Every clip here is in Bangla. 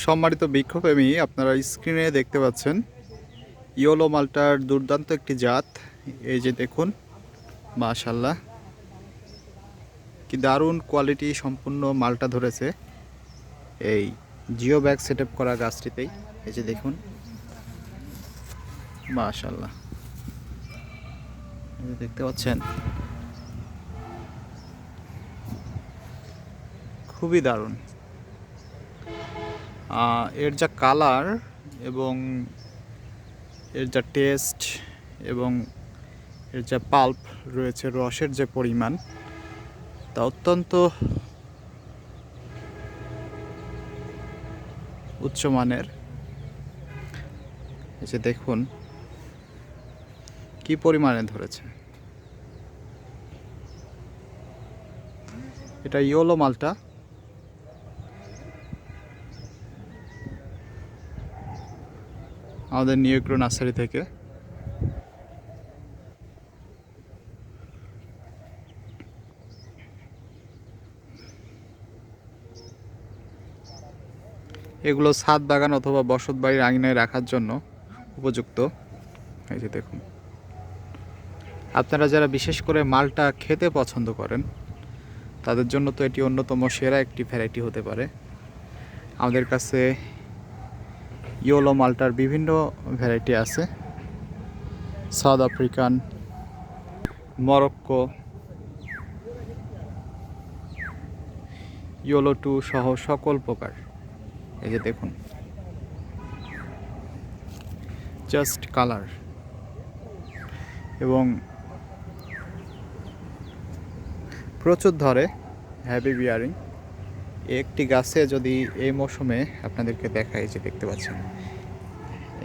সম্মানিত বিক্ষোভপ্রেমী, আপনারা স্ক্রিনে দেখতে পাচ্ছেন ইয়োলো মালটার দুর্দান্ত একটি জাত। এই যে দেখুন মাশাল্লাহ কি দারুণ কোয়ালিটি সম্পূর্ণ মালটা ধরেছে। এই জিও ব্যাগ সেট করা গাছটিতেই। এই যে দেখুন মাশাল্লাহ দেখতে পাচ্ছেন, খুবই দারুণ। এর যা কালার এবং এর যা টেস্ট এবং এর যা পাল্প রয়েছে, রসের যে পরিমাণ, তা অত্যন্ত উচ্চমানের। যে দেখুন, কি পরিমাণে ধরেছে। এটা ইয়োলো মালটা। আমাদের নিউগ্রো নার্সারি থেকে। এগুলো ছাদ বাগান অথবা বসত বাড়ির আঙিনায় রাখার জন্য উপযুক্ত। এই যে দেখুন। আপনারা যারা বিশেষ করে মালটা খেতে পছন্দ করেন, তাদের জন্য তো এটি অন্যতম সেরা একটি ভ্যারাইটি হতে পারে। আমাদের কাছে ইয়োলো মালটার বিভিন্ন ভ্যারাইটি আছে। South African Morocco yellow two সহ সকল প্রকার। এই যে দেখুন। জাস্ট কালার এবং প্রচুর ধরে হ্যাভি বিয়ারিং একটি গাছে যদি এই মৌসুমে আপনাদেরকে দেখাই যে দেখতে পাচ্ছেন,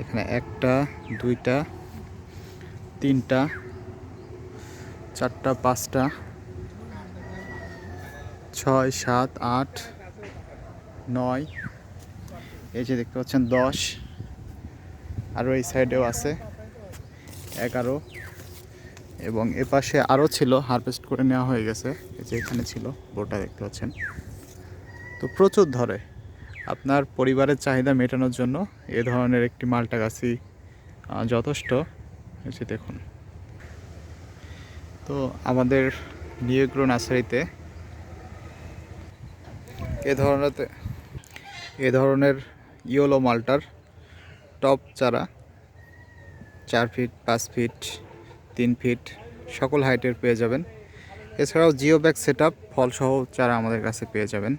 এখানে একটা, দুইটা, তিনটা, চারটা, পাঁচটা, ছয়, সাত, আট, নয়, এই যে দেখতে পাচ্ছেন, দশ, আরও এই সাইডেও আছে, এগারো, এবং এ পাশে আরও ছিল, হারভেস্ট করে নেওয়া হয়ে গেছে, এই যে এখানে ছিল, বোটা দেখতে পাচ্ছেন। তো প্রচুর ধরে। আপনার পরিবারের চাহিদা মেটানোর জন্য এ ধরনের একটি মালটা গাছই যথেষ্ট। যে দেখুন। তো আমাদের নিউগ্রো নার্সারিতে এ ধরনের এ ধরনের ইয়োলো মালটার টপ চারা, চার ফিট, পাঁচ ফিট, তিন ফিট, সকল হাইটের পেয়ে যাবেন। এছাড়াও জিও ব্যাগ সেট আপ ফলসহ চারা আমাদের কাছে পেয়ে যাবেন।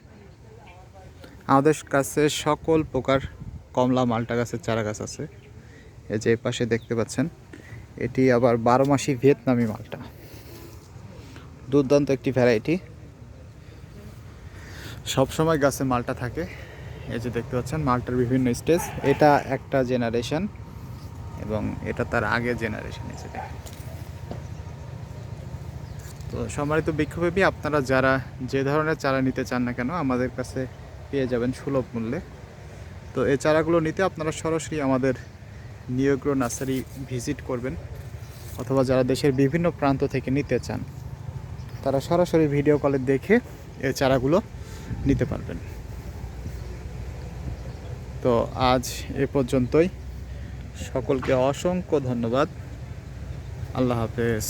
আমাদের কাছে সকল প্রকার কমলা মালটা গাছের চারা গাছ আছে। এই যে পাশে দেখতে পাচ্ছেন, এটি আবার বারো মাসি ভিয়েতনামি মালটা। দুর্দান্ত একটি ভ্যারাইটি সবসময় গাছে মালটা থাকে। এই যে দেখতে পাচ্ছেন, মালটার বিভিন্ন স্টেজ এটা একটা জেনারেশন এবং এটা তার আগে জেনারেশন এসে তো সম্মানিত বিক্ষোভী আপনারা যারা যে ধরনের চারা নিতে চান না কেন, আমাদের কাছে পেয়ে যাবেন সুলভ মূল্যে। তো এই চারাগুলো নিতে আপনারা সরাসরি আমাদের নিয়োগ্রো নার্সারি ভিজিট করবেন, অথবা যারা দেশের বিভিন্ন প্রান্ত থেকে নিতে চান, তারা সরাসরি ভিডিও কলে দেখে এই চারাগুলো নিতে পারবেন। তো আজ এ পর্যন্তই। সকলকে অসংখ্য ধন্যবাদ। আল্লাহ হাফেজ।